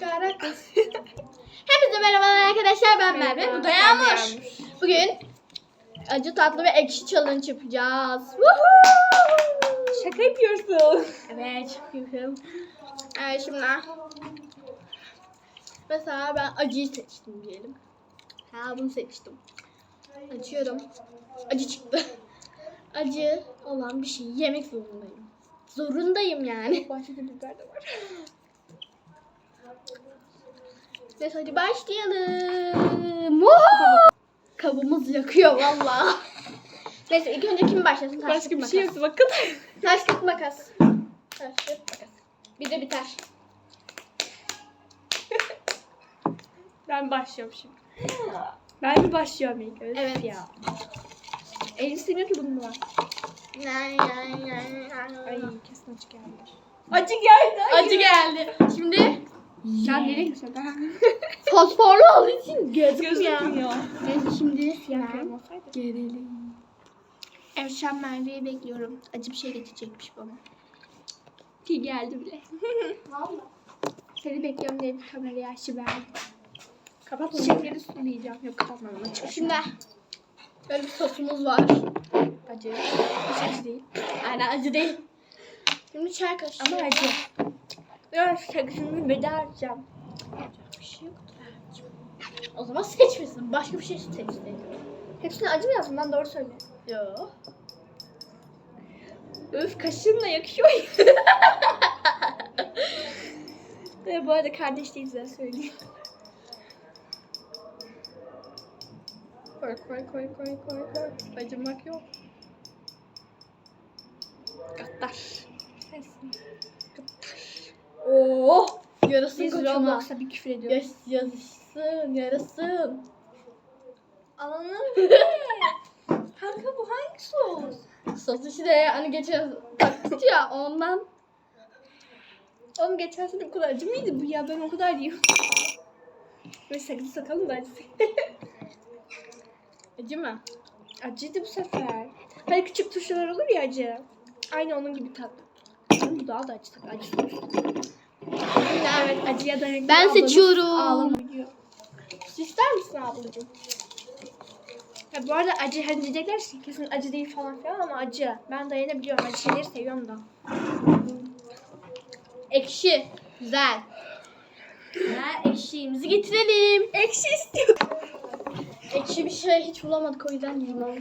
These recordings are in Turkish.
Kara kız. Hepinize merhabalar arkadaşlar ben Merve. Bu da Yağmur. Bugün acı tatlı ve ekşi challenge yapacağız. Woohoo! Şaka yapıyorsun. Evet yapıyorum. Evet şimdi mesela ben acıyı seçtim diyelim. Ha bunu seçtim. Açıyorum. Acı çıktı. Acı olan bir şeyi yemek zorundayım. Zorundayım yani. Bahçede biber de var. Neyse hadi başlayalım. Woohoo! Kabımız yakıyor valla. Neyse ilk önce kim başlasın? Taş, Başka bir şey makas. yoktu bakın. Taş kağıt makas. Taş kağıt makas. Bir de biter. Ben başlıyorum şimdi. Ben mi başlıyorum ilk? Öf Evet. ya. Elif seni ki bunun var. Ay kesin acı geldi. Acı geldi. Acı geldi. Şimdi Sen nereye gidiyorsun? fosforlu olduğu için gözükmüyor. Neyse şimdi Siyah krem olsaydı. gelelim. Evet şu an Merve'yi bekliyorum. Acı bir şey getirecekmiş bana. Ki geldi bile. Valla. Seni bekliyorum diye bir kamerayı açı verdim. Kapat onu. Şekeri sulayacağım. Yok kapatmadım açık. Şimdi böyle bir sosumuz var. Acı. Hiç acı değil. Aynen acı değil. Şimdi çay kaşığı. Ama acı. Biraz şakasını beda edeceğim. bir şey yok. O zaman seçmesin. Başka bir şey seçti. Hepsini acı mı yazdım? Ben doğru söyle. Yok. Öf kaşığımla yakışıyor. Ve bu arada kardeş değiliz ben söyleyeyim. Koy koy koy koy koy koy. Acımak yok. Gaddar. Oo. Yarasın Biz koçuma. Roblox'a bir küfür ediyoruz. Yas, yazışsın, yarasın. Anladın Kanka bu hangi sos? Sos işte hani geçen taktık ya ondan. Oğlum geçen sene o kadar acı mıydı bu ya? Ben o kadar yiyorum. Böyle sakız sakalım da acı. Acı mı? Acıydı bu sefer. Hani küçük tuşlar olur ya acı. Aynı onun gibi tat. Bu daha da acı tabii. Acı. Evet acıya dayanıklı. Ben seçiyorum. İster misin ablacığım? Ya bu arada acı hani diyecekler ki kesin acı değil falan filan ama acı. Ben dayanabiliyorum. Acı şeyleri seviyorum da. Ekşi. Güzel. Ha, ekşiğimizi getirelim. Ekşi istiyorum. Ekşi bir şey hiç bulamadık o yüzden limon.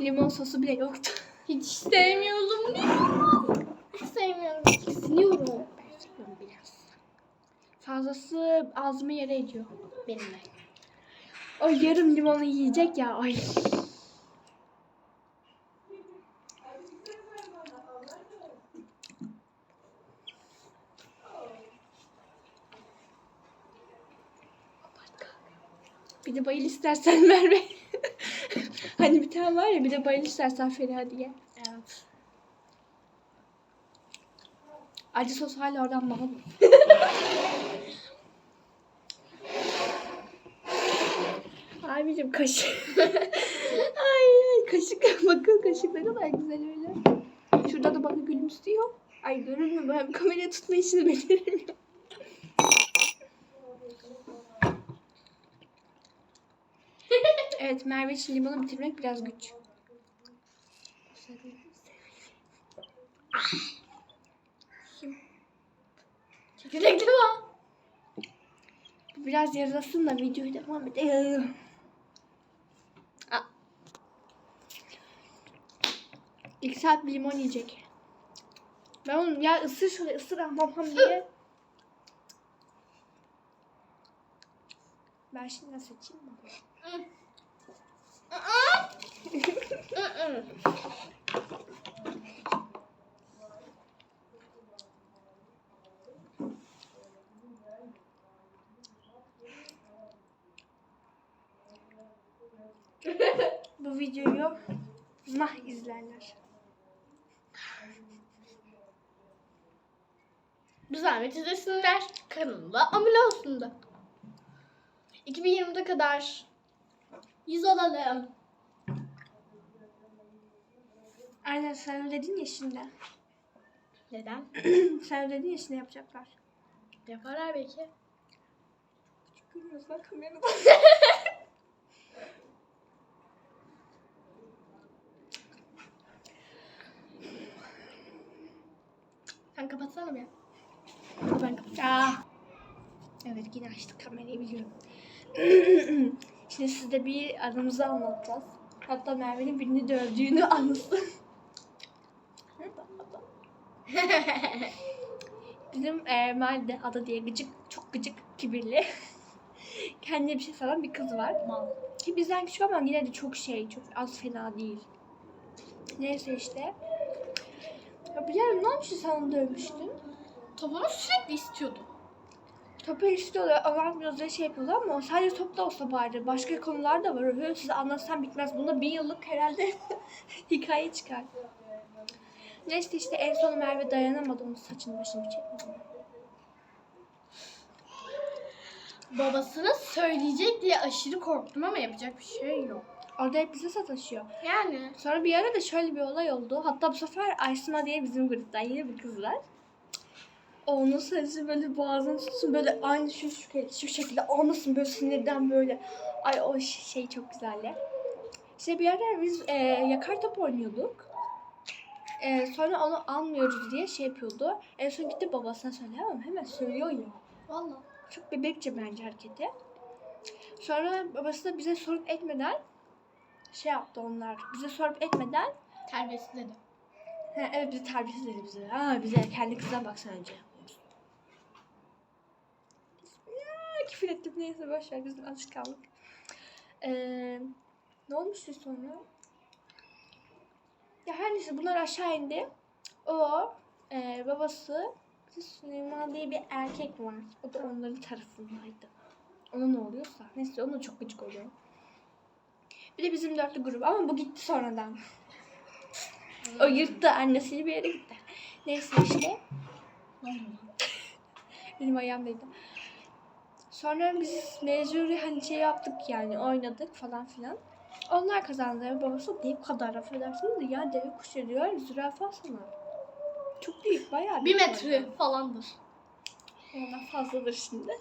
Limon sosu bile yoktu. Hiç sevmiyorum limon. Hiç sevmiyorum. Tiksiniyorum. Fazlası ağzımı yere ediyor. Benim de. O yarım limonu yiyecek ya. Ay. Bir de bayıl istersen Merve. hani bir tane var ya bir de bayıl istersen Feriha diye. Evet. Acı sos hala oradan bana. Abicim kaşık. ay ay kaşık. Bakın kaşık ne kadar güzel öyle. Şurada da bana gülümsüyor. Ay görür mü ben kamera tutma işini beceremiyorum. evet Merve için limonu bitirmek biraz güç. Çekirdek limon. Biraz yarılasın da videoyu devam edelim. İlk saat bir limon yiyecek. Ben onu ya ısır şöyle ısır ahmam ham diye. Ben şimdi nasıl mi? Mm-mm. Bu videoyu mah izlerler. Bir zahmet izlesinler. Kanalına abone olsunlar. 2020'de kadar 100 olalım. Aynen sen dedin ya şimdi. Neden? sen dedin ya şimdi yapacaklar. Yaparlar belki. Görmüyoruz bak kamerada. Sen kapatsana bir. Ben kapatacağım. Evet yine açtık kamerayı biliyorum. Şimdi size bir anımızı anlatacağız. Hatta Merve'nin birini dövdüğünü anlasın. Bizim e, mahallede Ada diye gıcık, çok gıcık, kibirli. Kendine bir şey sanan bir kız var. Mal. Ki bizden küçük ama yine de çok şey, çok az fena değil. Neyse işte. Ya bir yer ne olmuştu sen onu dövmüştün? Topunu sürekli istiyordu. Topu istiyorlar, alamıyoruz diye şey yapıyorlar ama sadece topta olsa bari. Başka konular da var. Öyle size anlatsam bitmez. Bunda bir yıllık herhalde hikaye çıkar. Neyse işte en son Merve dayanamadı. Onun saçını başını çekmedi. Babasına söyleyecek diye aşırı korktum ama yapacak bir şey yok. Orada hep bize sataşıyor. Yani. Sonra bir ara da şöyle bir olay oldu. Hatta bu sefer Aysima diye bizim gruptan yine bir kız var. Onun saçı böyle boğazını tutsun böyle aynı şu, şu, şu şekilde olmasın böyle sinirden böyle. Ay o şey çok güzeldi. İşte bir ara biz e, yakar top oynuyorduk. E, sonra onu almıyoruz diye şey yapıyordu. En son gitti babasına söylüyor ama hemen söylüyor ya. Valla. Çok bebekçe bence hareketi. Sonra babası da bize sorup etmeden şey yaptı onlar. Bize sorup etmeden Terbiyesiz dedi. He, evet bizi terbiyesiz dedi bize. Ha bize kendi kızına bak sen önce. Ya, küfür ettim neyse boş ver bizim alışkanlık. Ee, ne olmuştu sonra? Ya her neyse bunlar aşağı indi. O e, babası Süleyman diye bir erkek var. O da onların tarafındaydı. Ona ne oluyorsa. Neyse ona çok gıcık oluyor. Bir de bizim dörtlü grup ama bu gitti sonradan. O yırttı annesiyle bir yere gitti. Neyse işte. Benim ayağımdaydı. Sonra biz mecburi hani şey yaptık yani oynadık falan filan. Onlar kazandı. Babası dev kadar affedersiniz de ya deve kuşu diyor zürafa sana. Çok büyük bayağı Bir büyük metre falandır. Ondan fazladır şimdi.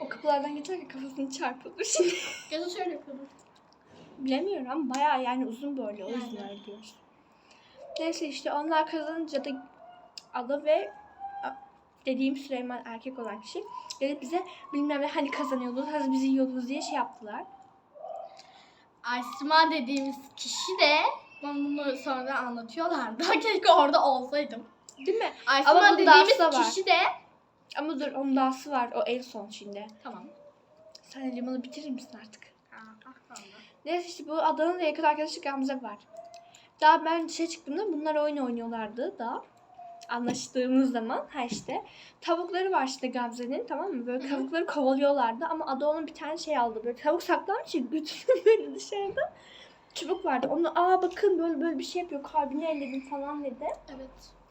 O kapılardan geçerken kafasını çarpıyordur şimdi. Gözü şöyle yapıyordum. Bilemiyorum ama bayağı yani uzun böyle o yüzden öyle diyoruz. Neyse işte onlar kazanınca da Ada ve dediğim Süleyman erkek olan kişi gelip bize bilmem ne hani kazanıyordunuz, hadi bizi yiyordunuz diye şey yaptılar. Aysima dediğimiz kişi de bana bunu sonra anlatıyorlardı. Keşke orada olsaydım. Değil mi? Aysima Ama bunun dediğimiz dansı da var. kişi de Ama dur onun dahası var o en son şimdi. tamam. Sen limonu bitirir misin artık? Neyse işte bu Adanın da yakın arkadaşı Gamze var. Daha ben dışarı çıktığımda bunlar oyun oynuyorlardı da. Anlaştığımız zaman ha işte. Tavukları var işte Gamze'nin tamam mı? Böyle tavukları kovalıyorlardı ama Ada onun bir tane şey aldı. Böyle tavuk saklanmış ya götürüyor böyle dışarıda. Çubuk vardı. Onu aa bakın böyle böyle bir şey yapıyor. Kalbini elledim falan dedi. Evet.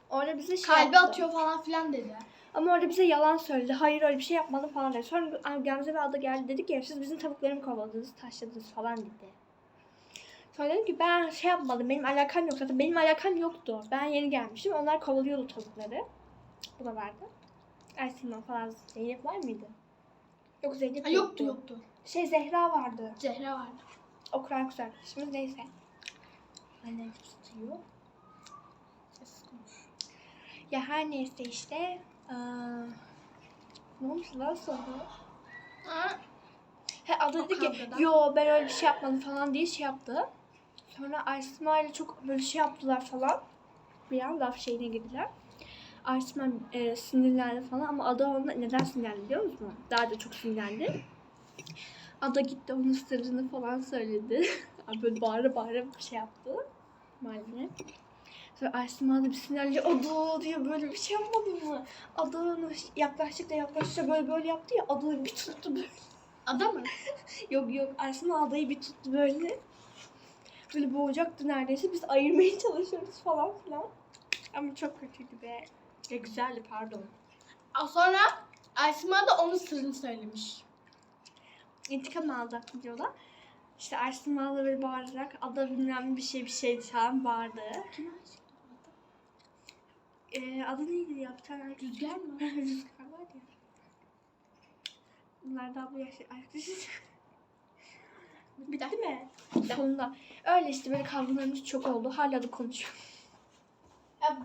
Orada bize şey Kalbi yaptı. atıyor falan filan dedi. Ama orada bize yalan söyledi. Hayır öyle bir şey yapmadım falan dedi. Sonra Gamze ve Ada geldi dedi ki siz bizim tavuklarımı kovaladınız, taşladınız falan dedi. Sonra dedim ki ben şey yapmadım. Benim alakam yok. Zaten benim alakam yoktu. Ben yeni gelmiştim. Onlar kovalıyordu tavukları. Bu da vardı. Ersinman falan Zeynep var mıydı? Yok Zeynep Ha, yoktu yoktu. Şey Zehra vardı. Zehra vardı. O Kur'an kız arkadaşımız neyse. Annem tutuyor. Konuş. Ya her neyse işte. Aa, ne olmuş lan sonra? Ha, He adı O dedi ki yo ben öyle bir şey yapmadım falan diye şey yaptı. Sonra Aysma ile çok böyle şey yaptılar falan. Bir an laf şeyine girdiler. Aysma e, sinirlendi falan ama Ada ona neden sinirlendi biliyor musun? Daha da çok sinirlendi. Ada gitti onun sırrını falan söyledi. böyle bağıra bağıra bir şey yaptı. Mahalle. Sonra Aysma da bir sinirli Ada diyor böyle bir şey yapmadın mı? Ada onu yaklaştıkça yaklaştıkça böyle böyle yaptı ya Ada bir tuttu böyle. Ada mı? Yok yok Aysma adayı bir tuttu böyle. Böyle boğacaktı neredeyse. Biz ayırmaya çalışıyoruz falan filan. Ama çok kötüydü be. Ya güzeldi pardon. Aa, Sonra Aysima da onun sırrını söylemiş. İntikam aldı videoda. İşte Aysma da böyle bağırarak ada bilmem bir şey bir şey falan bağırdı. Kim e, adı neydi ya? Bir tane Rüzgar mı? Rüzgar var ya. Bunlar daha bu yaşta arkadaşız. Bitti mi? Sonunda. Öyle işte böyle kavgalarımız çok oldu. Hala da konuşuyor. Ya,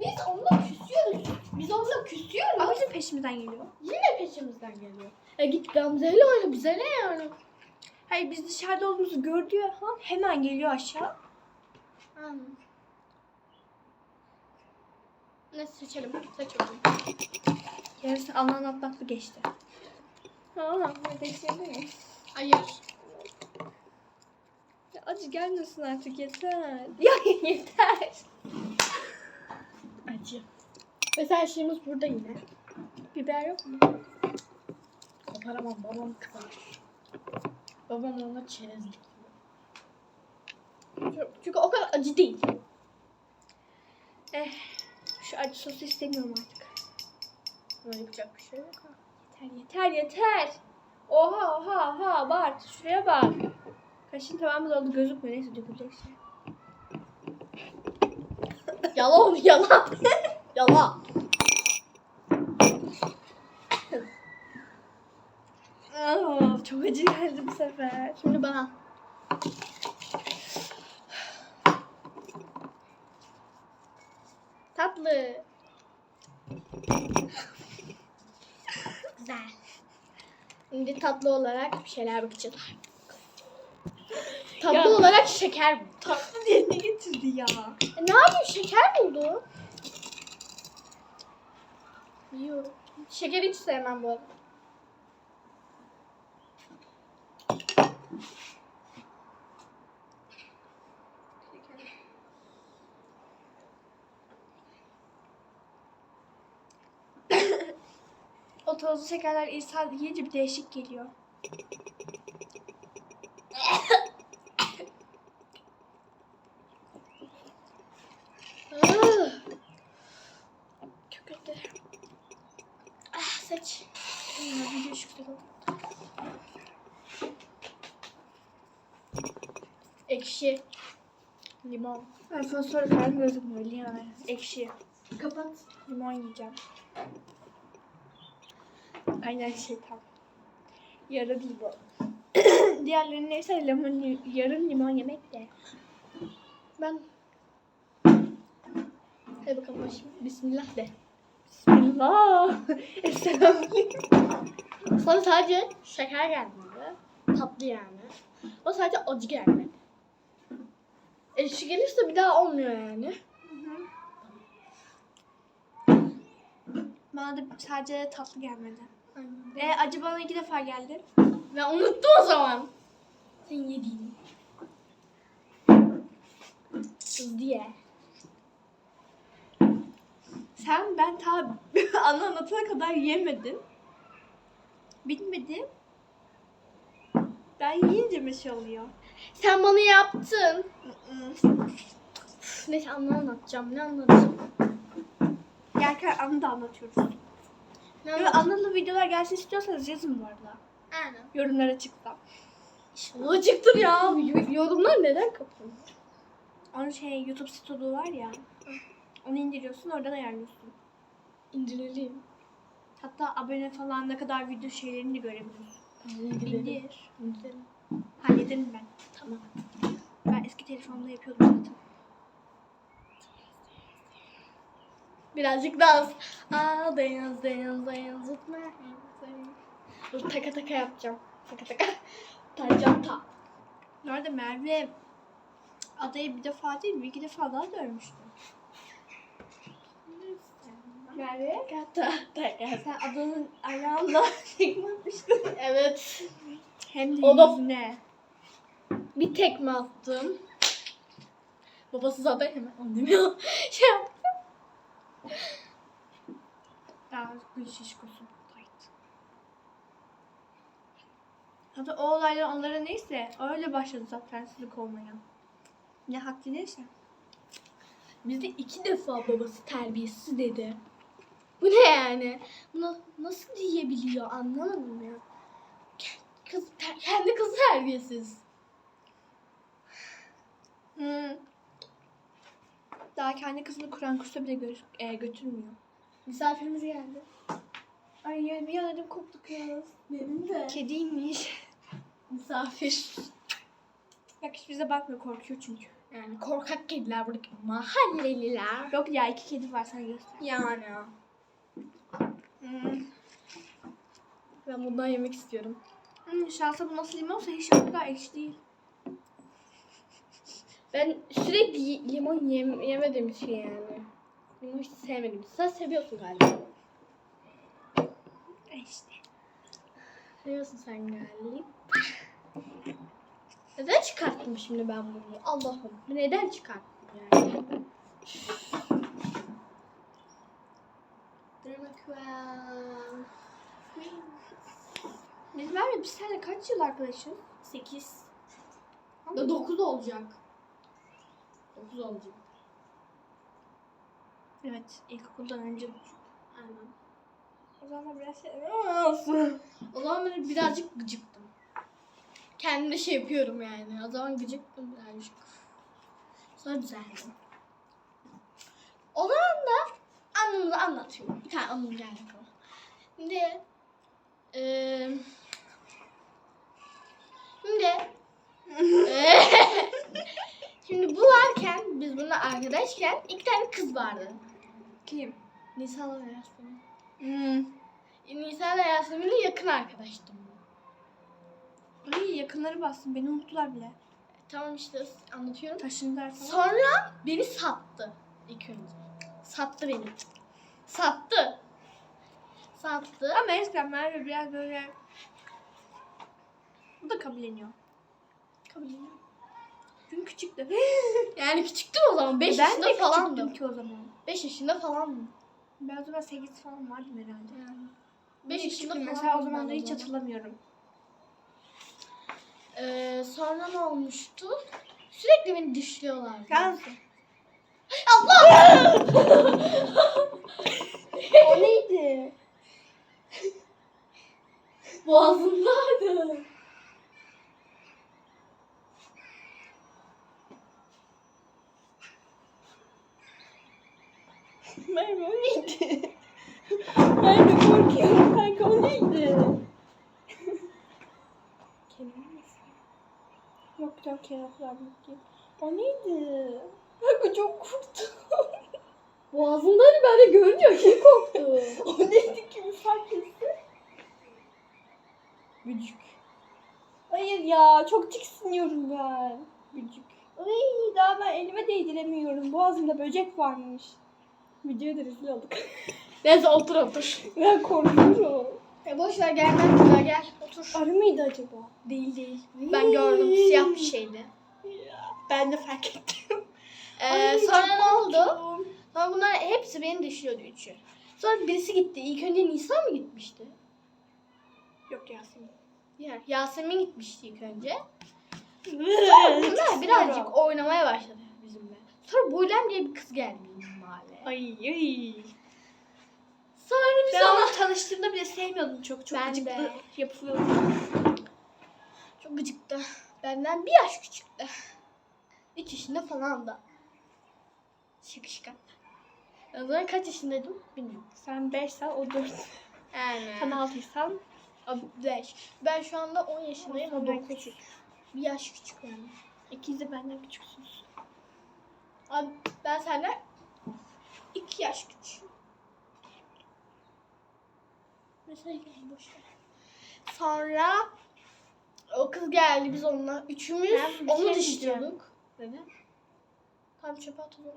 biz onunla küsüyoruz. Biz onunla küsüyoruz. Ama bizim peşimizden geliyor. Yine peşimizden geliyor. Ya git Gamze'yle oyna bize ne yani? Hayır biz dışarıda olduğumuzu gördüğü an hemen geliyor aşağı. Anladım. Ne seçelim? Seçelim. Yarısı Allah'ın atlatlı geçti. Aa, kardeşlerim mi? Hayır. Ya acı gelmesin artık yeter. Ya yeter. Acı. Mesela şeyimiz burada yine. Biber yok mu? Koparamam babam kırar. Babam ona çerezlik diyor. Çünkü o kadar acı değil. Eh, şu acı sosu istemiyorum artık. Böyle yapacak bir şey yok ha. Yeter yeter yeter. Oha oha oha abart. Şuraya bak. Kaşın tamamı doldu gözükmüyor. Neyse dökülecek şey. Yalan yalan. yalan. Aa, çok acı geldi bu sefer. Şimdi bana. Tatlı. Güzel. Şimdi tatlı olarak bir şeyler bakacağız. Tatlı Ya- olarak şeker bu. Tatlı diye ne getirdi ya? E, ne yapayım şeker buldu. Yiyorum. Şeker hiç sevmem bu arada. O tozlu şekerler insan yiyince bir değişik geliyor. Ah. Çok kötü. Ah seç. Ya, video şu güzel oldu. Ekşi. Limon. Ben fosfor falan gözükmüyor. Limon. Ekşi. Kapat. Limon yiyeceğim. Aynen şey tam. Yarı limon. Diğerleri neyse limon, yarım limon yemek de. Ben. Hadi bakalım başım. Bismillah de. Bismillah. Estağfurullah. Sana sadece şeker gelmedi. Tatlı yani. O sadece acı gelmedi. Ekşi gelirse bir daha olmuyor yani. Bana da sadece tatlı gelmedi. Aynen. E, acı bana iki defa geldi. Ve unuttum o zaman. Sen yediğini. Diye. Sen ben ta anı anlatana kadar yemedin. Bitmedi. Ben yiyince mi şey oluyor? Sen bana yaptın. Neyse anla anlatacağım. Ne anlatacağım? Gerçekten anı da anlatıyoruz. Ne Böyle anlatacağım? anılı videolar gelsin istiyorsanız yazın bu arada. Aynen. Yorumlara çıksam. İnşallah çıktır ya. Y- Yorumlar neden kapalı? Onun şey YouTube stoğu var ya. Onu indiriyorsun oradan ayarlıyorsun. İndirelim. Hatta abone falan ne kadar video şeylerini de görebiliyorsun. İndir. İndirelim. Halledin ben. Tamam. Ben eski telefonumda yapıyordum zaten. Birazcık dans. Aa dance with my hands. Dur taka taka yapacağım. Taka taka. Taracağım ta. Arada Merve adayı bir defa değil bir iki defa daha görmüştü. Merve? Kata taka. Sen adanın ayağında tekme atmıştın. Evet. Hem de O da- yüzüne. Bir tekme attım. Babası zaten hemen anlamıyor. Şey yaptı. Daha gül şişkosu. Hatta o olaylar onlara neyse öyle başladı zaten sizlik olmaya. Ne haklı neyse. Bizde iki defa babası terbiyesiz dedi. Bu ne yani? Bunu nasıl diyebiliyor anlamadım ya. Kız, kendi kızı terbiyesiz. Hı. Daha kendi kızını Kur'an kursa bile gö- e, götürmüyor. Misafirimiz geldi. Ay ya bir an ödüm koptu kız. Benim de. Kediymiş. Misafir. Bak hiç bize bakmıyor korkuyor çünkü. Yani korkak kediler buradaki mahalleliler. Yok ya iki kedi var sana göster. Yani. Hmm. Ben bundan yemek istiyorum. Hmm, şansa bu nasıl limonsa hiç o kadar ekşi değil. Ben sürekli limon yem yemediğim için yani. Limon hiç sevmedim. Sen seviyorsun galiba. İşte. Seviyorsun sen galiba. Neden çıkarttım şimdi ben bunu? Allah'ım. Neden çıkarttım yani? Dur bakalım. Biz ya biz seninle kaç yıl arkadaşız? 8. 9 olacak. 9 olacak. Evet ilkokuldan önce. Aynen. O zaman biraz şey... Olsun. O zaman ben birazcık gıcıktım. Kendime şey yapıyorum yani. O zaman gıcıktım birazcık. Sonra düzeldim. O zaman da anımı anlatıyorum. Bir tane anım geldi aklıma. Şimdi eee şimdi eee, şimdi bu varken biz bununla arkadaşken iki tane kız vardı. Kim? Nisan ve Yasemin. Hmm. Nisan ve Yasemin'le yakın arkadaştım. Ay yakınları bastım beni unuttular bile. Tamam işte anlatıyorum. Taşındılar falan. Sonra beni sattı ilk önce. Sattı beni. Sattı. Sattı. Ama eskiden Merve biraz böyle... Bu da kabulleniyor. Kabul ediyorum. Çünkü küçüktü. Yani küçüktüm o zaman. 5 ben yaşında falandım. küçüktüm ki o zaman. 5 yaşında falandım. Ben o zaman 8 falan vardım herhalde. Yani. 5 5 yaşında yaşında falan. mesela o zaman da hiç hatırlamıyorum. Ee, sonra ne olmuştu? Sürekli beni dışlıyorlardı. Ben- Allah! o neydi? Boğazımdaydı. Merve o neydi? Merve korkuyorum kanka o neydi? Yok canım kenar falan. O neydi? Kanka çok korktum. Boğazımdaydı ben de görünce kim korktu. o neydi ki fark etti? Bücük. Hayır ya çok tiksiniyorum ben. Bücük. Ay daha ben elime değdiremiyorum. Boğazımda böcek varmış. Videoya da rezil olduk. Neyse otur otur. ben korkuyorum. E boş ver gel ben buraya gel otur. Arı mıydı acaba? Değil değil. Ben gördüm siyah bir şeydi. Ben de fark ettim. Ee, Ay, sonra çok ne oldu? korkuyorum. Sonra bunlar hepsi beni dışlıyordu üçü. Sonra birisi gitti. İlk önce Nisan mı gitmişti? Yok Yasemin. Diğer Yasemin gitmişti ilk önce. Bunlar Bunlar birazcık oynamaya başladı bizimle. Sonra Buylem diye bir kız geldi mahalleye. Ay ay. Sonra biz Ben onu tanıştığımda bile sevmiyordum çok. Çok Ben gıcıklı de. yapılıyordu. Çok gıcıktı. Benden bir yaş küçüktü. Üç yaşında falan da. Şaka. O zaman kaç yaşındaydım bilmiyorum. Sen 5 sen o 4. Yani. Sen 6'ysan Abi beş. Ben şu anda 10 yaşındayım. O Senden 9. Bir yaş küçük yani. ikiniz de benden küçüksünüz. Abi ben senden 2 yaş küçüğüm. Mesela boş ver. Sonra o kız geldi biz onunla üçümüz Ben bir onu şey dışlıyorduk. Neden? Tam çöpe at onu.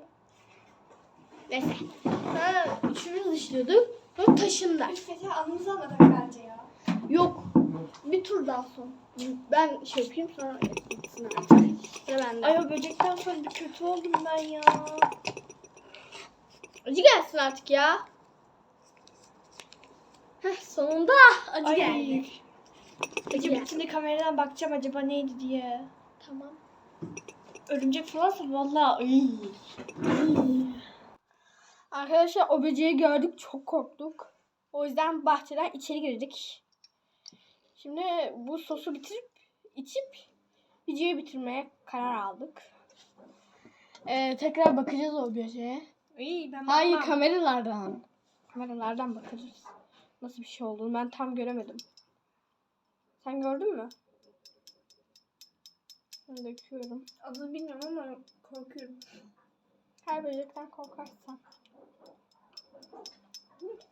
Neyse. Ha, üçümüz dışlıyorduk. Sonra taşındı. Mesela anınızı anlatak bence ya. Yok. Bir tur daha son. Ben şey yapayım sonra gitsin artık. Sıra bende. Ay o böcekten sonra bir kötü oldum ben ya. Acı gelsin artık ya. Heh, sonunda acı Ay. geldi. Acı Peki geldi. kameradan bakacağım acaba neydi diye. Tamam. Örümcek falansa vallahi ay. Arkadaşlar o böceği gördük çok korktuk. O yüzden bahçeden içeri girdik. Şimdi bu sosu bitirip içip videoyu bitirmeye karar aldık. Ee, tekrar bakacağız o. İyi ben Hayır bakmam. kameralardan. Kameralardan bakarız. Nasıl bir şey olduğunu ben tam göremedim. Sen gördün mü? Ben döküyorum. Adını bilmiyorum ama korkuyorum. Her böcekten korkarsan.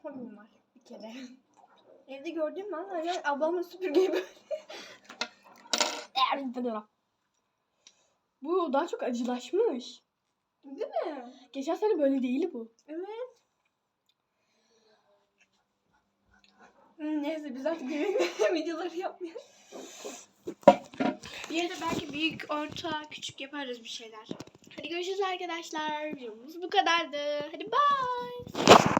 Fobim var bir kere. Evde gördüğüm an öyle ablamla süpürgeyi böyle. Bu daha çok acılaşmış. Değil mi? Geçen sene böyle değildi bu. Evet. Hmm, Neyse biz artık yemek videoları yapmayalım. Bir yerde belki büyük, orta, küçük yaparız bir şeyler. Hadi görüşürüz arkadaşlar. Videomuz bu kadardı. Hadi bye.